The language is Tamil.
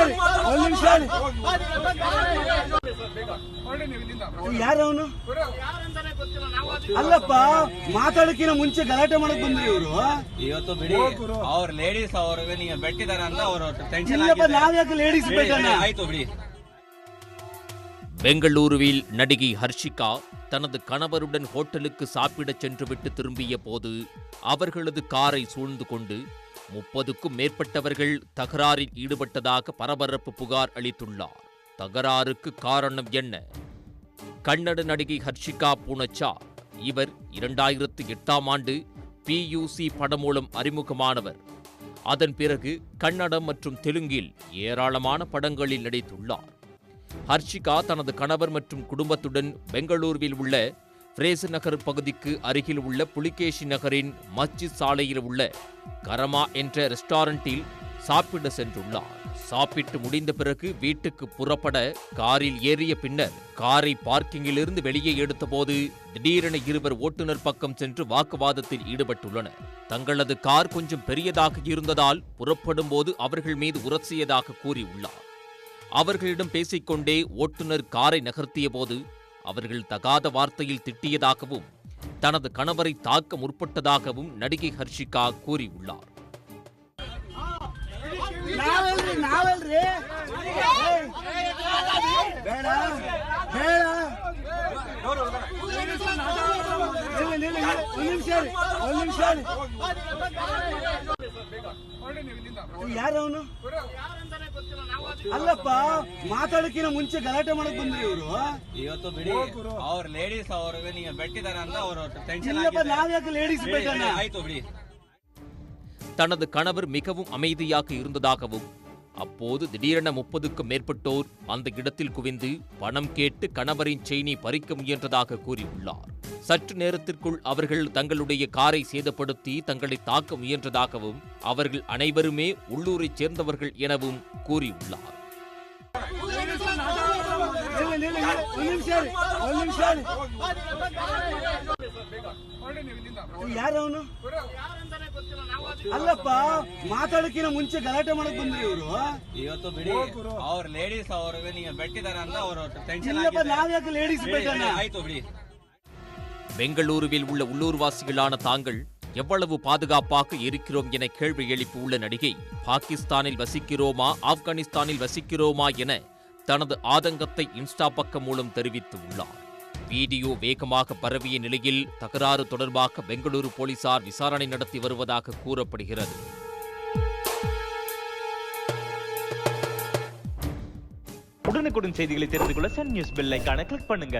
ನಿಮಿಷ ಯಾರು ಅವನು ಅಲ್ಲಪ್ಪ ಮಾತಾಡಕ್ಕಿನ ಮುಂಚೆ ಗಲಾಟೆ ಮಾಡಕ್ ಬಂದ್ರಿ ಇವರು ಇವತ್ತು ಬಿಡಿ ಅವ್ರ ಲೇಡೀಸ್ ಅವ್ರಿಗೆ ನೀವು ಬೆಟ್ಟಿದಾರ ಅಂತ ಅವರು ಟೆನ್ಷನ್ ಇಲ್ಲಪ್ಪ ನಾವ್ಯಾಕೆ ಲೇಡೀಸ್ ಬೇಕಣ್ಣ ಆಯ್ತು ಬಿಡಿ பெங்களூருவில் நடிகை ஹர்ஷிகா தனது கணவருடன் ஹோட்டலுக்கு சாப்பிடச் சென்றுவிட்டு திரும்பிய போது அவர்களது காரை சூழ்ந்து கொண்டு முப்பதுக்கும் மேற்பட்டவர்கள் தகராறில் ஈடுபட்டதாக பரபரப்பு புகார் அளித்துள்ளார். தகராறுக்கு காரணம் என்ன? கன்னட நடிகை ஹர்ஷிகா பூனச்சா இவர் இரண்டாயிரத்து எட்டாம் ஆண்டு பியூசி படம் மூலம் அறிமுகமானவர். அதன் பிறகு கன்னடம் மற்றும் தெலுங்கில் ஏராளமான படங்களில் நடித்துள்ளார். ஹர்ஷிகா தனது கணவர் மற்றும் குடும்பத்துடன் பெங்களூருவில் உள்ள ஃப்ரேசர் நகர் பகுதிக்கு அருகில் உள்ள புலிகேஷி நகரின் மச்சி சாலையில் உள்ள கரமா என்ற ரெஸ்டாரண்டில் சாப்பிட சென்றுள்ளார். சாப்பிட்டு முடிந்த பிறகு வீட்டுக்கு புறப்பட காரில் ஏறிய பின்னர் காரை பார்க்கிங்கிலிருந்து வெளியே எடுத்தபோது திடீரென இருவர் ஓட்டுநர் பக்கம் சென்று வாக்குவாதத்தில் ஈடுபட்டுள்ளனர். தங்களது கார் கொஞ்சம் பெரியதாக இருந்ததால் புறப்படும் போது அவர்கள் மீது உரசியதாக கூறியுள்ளார். அவர்களிடம் பேசிக்கொண்டே ஓட்டுநர் காரை நகர்த்திய போது அவர்கள் தகாத வார்த்தையில் திட்டியதாகவும் தனது கணவரை தாக்க முற்பட்டதாகவும் நடிகை ஹர்ஷிகா கூறியுள்ளார் வேடா ಅವನು ಅಲ್ಲಪ್ಪ ಮಾತಾಡಕ್ಕಿನ ಮುಂಚೆ ಗಲಾಟೆ ಮಾಡಕ್ ಬಂದ್ರಿ ಇವರು ಇವತ್ತು ಬಿಡಿ ಅವ್ರ ಲೇಡೀಸ್ ಅವ್ರಿಗೆ ನೀವು ಬೆಟ್ಟಿದಾರ ಅಂತ ಅವರು ಟೆನ್ಷನ್ ಇಲ್ಲಪ್ಪ ನಾವ್ಯಾಕೆ ಲೇಡೀಸ್ ಬೇಕಣ್ಣ ಆಯ್ತು ಬಿಡಿ தனது கணவர் மிகவும் அமைதியாக இருந்ததாகவும் அப்போது திடீரென முப்பதுக்கும் மேற்பட்டோர் அந்த இடத்தில் குவிந்து பணம் கேட்டு கணவரின் செயினை பறிக்க முயன்றதாக கூறியுள்ளார் சற்று நேரத்திற்குள் அவர்கள் தங்களுடைய காரை சேதப்படுத்தி தங்களை தாக்க முயன்றதாகவும் அவர்கள் அனைவருமே உள்ளூரைச் சேர்ந்தவர்கள் எனவும் கூறியுள்ளார் ನಿಲ್ಲಿ, ನಿಲ್ಲಿ, ನಿಲ್ಲಿ. ಒಂದ್ ನಿಮಿಷ ರೀ, ಒಂದ್ ನಿಮಿಷ ರೀ. ಯಾರು ಅವನು ಅಲ್ಲಪ್ಪ ಮಾತಾಡಕ್ಕಿನ ಮುಂಚೆ ಗಲಾಟೆ ಮಾಡಕ್ ಬಂದ್ರಿ ಇವರು ಇವತ್ತು ಬಿಡಿ ಅವ್ರ ಲೇಡೀಸ್ ಅವ್ರಿಗೆ ನೀವು ಬೆಟ್ಟಿದಾರ ಅಂತ ಅವರು ಟೆನ್ಷನ್ ಇಲ್ಲಪ್ಪ ನಾವ್ಯಾಕೆ ಲೇಡೀಸ್ ಬೇಕಣ್ಣ ಆಯ್ತು ಬಿಡಿ பெங்களூருவில் உள்ள உள்ளூர்வாசிகளான தாங்கள் எவ்வளவு பாதுகாப்பாக இருக்கிறோம் என கேள்வி எழுப்பியுள்ள நடிகை பாகிஸ்தானில் வசிக்கிறோமா ஆப்கானிஸ்தானில் வசிக்கிறோமா என தனது ஆதங்கத்தை இன்ஸ்டா பக்கம் மூலம் தெரிவித்துள்ளார் வீடியோ வேகமாக பரவிய நிலையில் தகராறு தொடர்பாக பெங்களூரு போலீசார் விசாரணை நடத்தி வருவதாக கூறப்படுகிறது. உடனுக்குடன் செய்திகளை தெரிந்து கொள்ள சன் நியூஸ் பெல் ஐகானை கிளிக் பண்ணுங்க.